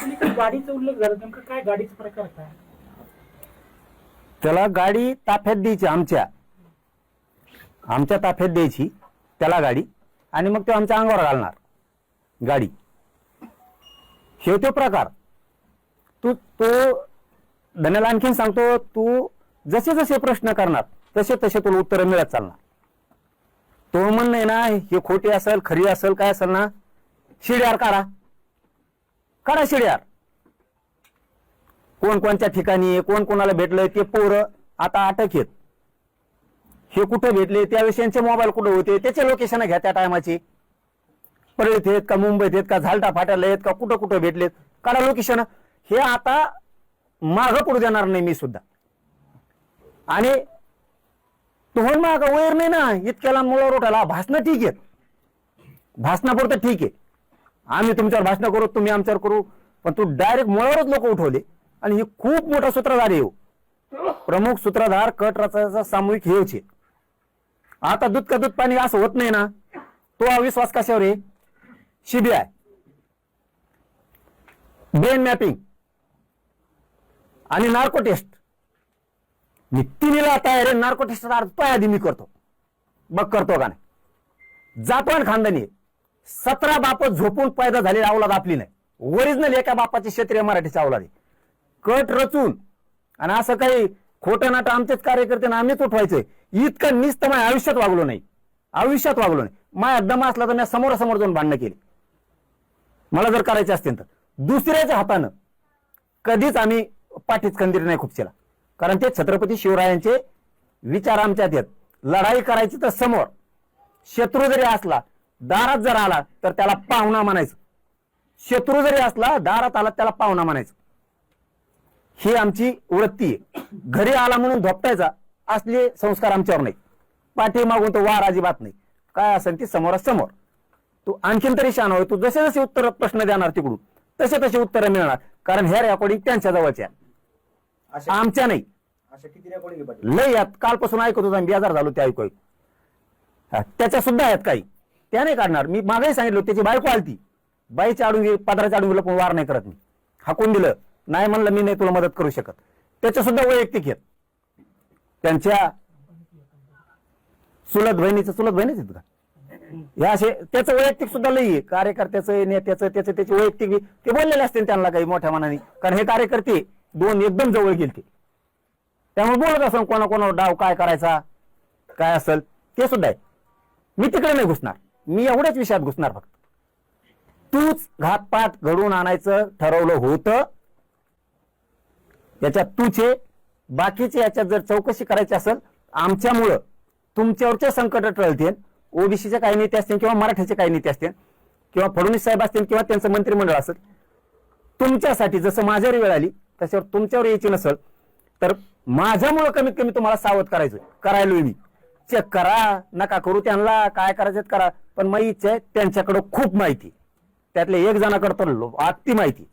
पण इकडे गाडीचा उल्लेख झाला नेमकं काय गाडीचा प्रकार काय त्याला गाडी ताफ्यात द्यायची आमच्या. आमच्या ताफ्यात द्यायची त्याला गाडी. आणि मग तो आमच्या अंगावर घालणार गाडी. हे तो प्रकार. तू तो धन्याला आणखीन सांगतो तू जसे जसे प्रश्न करणार तसे तसे तुला उत्तरं मिळत चालणार. तो म्हणणं आहे ना हे खोटी असेल खरी असेल काय असेल ना शिड्यार काढा काढा शिड्यार. कोण कोणत्या ठिकाणी कोण कोणाला भेटलंय ते पोरं आता अटक आहेत. हे कुठं भेटले त्यावेळेस यांचे मोबाईल कुठे होते त्याचे लोकेशन घ्या त्या टायमाची परळीत आहेत का मुंबईत आहेत का झालटा फाट्याला आहेत का कुठं कुठं भेटलेत काढा लोकेशन हे आता मागं पडू देणार नाही मी सुद्धा. आणि तुम्हाला माग वैर नाही ना इतक्याला मुळावर उठाला भाषणं ठीक आहेत भाषणापुरतं ठीक आहे. आम्ही तुमच्यावर भाषण करू तुम्ही आमच्यावर करू. पण तू डायरेक्ट मुळावरच लोक उठवले. आणि हे खूप मोठा सूत्रधार येऊ हो. प्रमुख सूत्रधार कट रचायचा सामूहिक हेच आहे आता दूध का दूध पाणी असं होत नाही ना तो अविश्वास कशावर आहे? सीबीआय ब्रेन मॅपिंग आणि नार्को टेस्ट मी तिन्हीला तयार आहे नार्को टेस्ट तो आधी मी करतो. बघ करतो का नाही. जापान खानदानी आहे. सतरा बाप झोपून पैदा झालेली अवलाद आपली नाही. ओरिजिनल एका बापाची क्षेत्रीय मराठीची अवलाद आहे. कट रचून आणि असं काही खोटं नाटं आमचेच कार्यकर्ते ना आम्हीच उठवायचंय. इतकं निस्त माझ्या आयुष्यात वागलो नाही. आयुष्यात वागलो नाही. माझ्या दम असला तर मी समोरासमोर जाऊन भांडणं केली. मला जर करायचे असतील तर. दुसऱ्याच्या हातानं कधीच आम्ही पाठीच खंदीर नाही खुपशीला. कारण ते छत्रपती शिवरायांचे विचार आमच्यात येत लढाई करायची तर समोर. शत्रू जरी असला दारात जर आला तर त्याला पाहुणा म्हणायचं. शत्रू जरी असला दारात आला त्याला पाहुणा म्हणायचं. ही आमची वृत्ती आहे. घरी आला म्हणून धोपटायचा असले संस्कार आमच्यावर नाही. पाठी मागून तो वार अजिबात नाही. काय असेल ती समोरासमोर. तू आणखीन तरी शान होय. तू जसे जसे उत्तर प्रश्न देणार तिकडून तसे तसे उत्तर मिळणार. कारण ह्या रेकॉर्डिंग त्यांच्या जवळच्या आमच्या नाही. लय यात कालपासून ऐकत होतो आम्ही. बेजार झालो ते ऐकू त्याच्या सुद्धा आहेत काही. त्या नाही काढणार मी मागेही सांगितलं त्याची बायको आलती. बाईच्या आडून पदराच्या आडून गेलं पण वार नाही करत मी. हाकून दिलं. नाही म्हणलं मी नाही तुला मदत करू शकत. त्याच्या सुद्धा वैयक्तिक आहेत. त्यांच्या चुलत बहिणीचं चुलत बहिणीच आहेत का? हे असे त्याचं वैयक्तिक सुद्धा लई आहे. कार्यकर्त्याचं नेत्याचं त्याचं त्याचे वैयक्तिक ते बोललेले असतील त्यांना काही मोठ्या मनाने. कारण हे कार्यकर्ते दोन एकदम जवळ गेलते. त्यामुळे बोलत असं कोणा कोणावर डाव काय करायचा काय असेल ते सुद्धा आहे. मी तिकडे नाही घुसणार. मी एवढ्याच विषयात घुसणार फक्त. तूच घातपात घडवून आणायचं ठरवलं होतं. याच्यात तूचे बाकीचे याच्यात जर चौकशी करायची असेल आमच्यामुळं तुमच्यावरचे संकट टळतील. ओबीसीचे काही नेते असतील किंवा मराठ्याचे काही नेते असतील किंवा फडणवीस साहेब असतील किंवा त्यांचं मंत्रिमंडळ असेल तुमच्यासाठी जसं माझ्यावर वेळ आली तशावर तुमच्यावर यायची नसेल तर माझ्यामुळं कमीत कमी तुम्हाला सावध करायचं करायला मी. चेक करा नका करू त्यांना काय करायचं करा. पण मग इच्छा आहे त्यांच्याकडं खूप माहिती. त्यातल्या एक जणाकडे तर लो- अति माहिती.